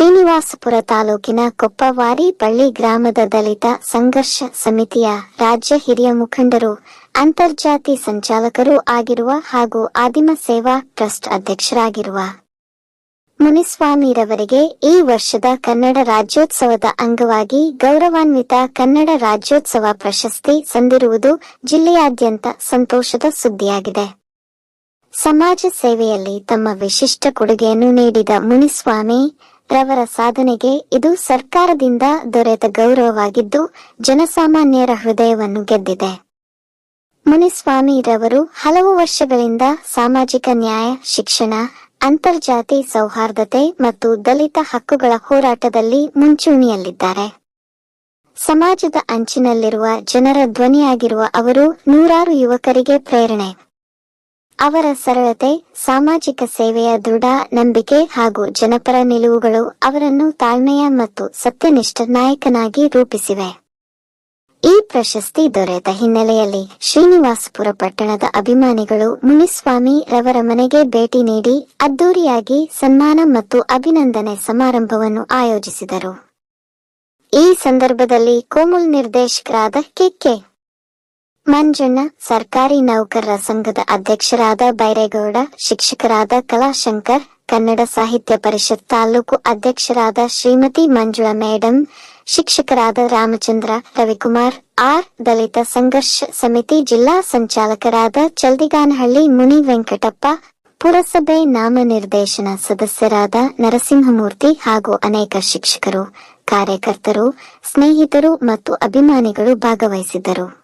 ಶ್ರೀನಿವಾಸಪುರ ತಾಲೂಕಿನ ಕೊಪ್ಪವಾರಿ ಬಳ್ಳಿ ಗ್ರಾಮದ ದಲಿತ ಸಂಘರ್ಷ ಸಮಿತಿಯ ರಾಜ್ಯ ಹಿರಿಯ ಮುಖಂಡರು, ಅಂತರ್ಜಾತಿ ಸಂಚಾಲಕರು ಆಗಿರುವ ಹಾಗೂ ಆದಿಮ ಸೇವಾ ಟ್ರಸ್ಟ್ ಅಧ್ಯಕ್ಷರಾಗಿರುವ ಮುನಿಸ್ವಾಮಿರವರಿಗೆ ಈ ವರ್ಷದ ಕನ್ನಡ ರಾಜ್ಯೋತ್ಸವದ ಅಂಗವಾಗಿ ಗೌರವಾನ್ವಿತ ಕನ್ನಡ ರಾಜ್ಯೋತ್ಸವ ಪ್ರಶಸ್ತಿ ಸಂದಿರುವುದು ಜಿಲ್ಲೆಯಾದ್ಯಂತ ಸಂತೋಷದ ಸುದ್ದಿಯಾಗಿದೆ. ಸಮಾಜ ಸೇವೆಯಲ್ಲಿ ತಮ್ಮ ವಿಶಿಷ್ಟ ಕೊಡುಗೆಯನ್ನು ನೀಡಿದ ಮುನಿಸ್ವಾಮಿ ರವರ ಸಾಧನೆಗೆ ಇದು ಸರ್ಕಾರದಿಂದ ದೊರೆತ ಗೌರವವಾಗಿದ್ದು, ಜನಸಾಮಾನ್ಯರ ಹೃದಯವನ್ನು ಗೆದ್ದಿದೆ. ಮುನಿಸ್ವಾಮಿರವರು ಹಲವು ವರ್ಷಗಳಿಂದ ಸಾಮಾಜಿಕ ನ್ಯಾಯ, ಶಿಕ್ಷಣ, ಅಂತರ್ಜಾತಿ ಸೌಹಾರ್ದತೆ ಮತ್ತು ದಲಿತ ಹಕ್ಕುಗಳ ಹೋರಾಟದಲ್ಲಿ ಮುಂಚೂಣಿಯಲ್ಲಿದ್ದಾರೆ. ಸಮಾಜದ ಅಂಚಿನಲ್ಲಿರುವ ಜನರ ಧ್ವನಿಯಾಗಿರುವ ಅವರು ನೂರಾರು ಯುವಕರಿಗೆ ಪ್ರೇರಣೆ. ಅವರ ಸರಳತೆ, ಸಾಮಾಜಿಕ ಸೇವೆಯ ದೃಢ ನಂಬಿಕೆ ಹಾಗೂ ಜನಪರ ನಿಲುವುಗಳು ಅವರನ್ನು ತಾಳ್ಮೆಯ ಮತ್ತು ಸತ್ಯನಿಷ್ಠ ನಾಯಕನಾಗಿ ರೂಪಿಸಿವೆ. ಈ ಪ್ರಶಸ್ತಿ ದೊರೆತ ಹಿನ್ನೆಲೆಯಲ್ಲಿ ಶ್ರೀನಿವಾಸಪುರ ಪಟ್ಟಣದ ಅಭಿಮಾನಿಗಳು ಮುನಿಸ್ವಾಮಿ ರವರ ಮನೆಗೆ ಭೇಟಿ ನೀಡಿ ಅದ್ದೂರಿಯಾಗಿ ಸನ್ಮಾನ ಮತ್ತು ಅಭಿನಂದನೆ ಸಮಾರಂಭವನ್ನು ಆಯೋಜಿಸಿದರು. ಈ ಸಂದರ್ಭದಲ್ಲಿ ಕೋಮುಲ್ ನಿರ್ದೇಶಕರಾದ ಕೆಕೆ ಮಂಜಣ್ಣ ಸರ್ಕಾರಿ ನೌಕರರ ಸಂಘದ ಅಧ್ಯಕ್ಷರಾದ ಬೈರೇಗೌಡ, ಶಿಕ್ಷಕರಾದ ಕಲಾಶಂಕರ್, ಕನ್ನಡ ಸಾಹಿತ್ಯ ಪರಿಷತ್ ತಾಲೂಕು ಅಧ್ಯಕ್ಷರಾದ ಶ್ರೀಮತಿ ಮಂಜುಳಾ ಮೇಡಂ, ಶಿಕ್ಷಕರಾದ ರಾಮಚಂದ್ರ, ರವಿಕುಮಾರ್, ಆರ್. ದಲಿತ ಸಂಘರ್ಷ ಸಮಿತಿ ಜಿಲ್ಲಾ ಸಂಚಾಲಕರಾದ ಚಲ್ದಿಗಾನಹಳ್ಳಿ ಮುನಿ ವೆಂಕಟಪ್ಪ, ಪುರಸಭೆ ನಾಮನಿರ್ದೇಶನ ಸದಸ್ಯರಾದ ನರಸಿಂಹಮೂರ್ತಿ ಹಾಗೂ ಅನೇಕ ಶಿಕ್ಷಕರು, ಕಾರ್ಯಕರ್ತರು, ಸ್ನೇಹಿತರು ಮತ್ತು ಅಭಿಮಾನಿಗಳು ಭಾಗವಹಿಸಿದ್ದರು.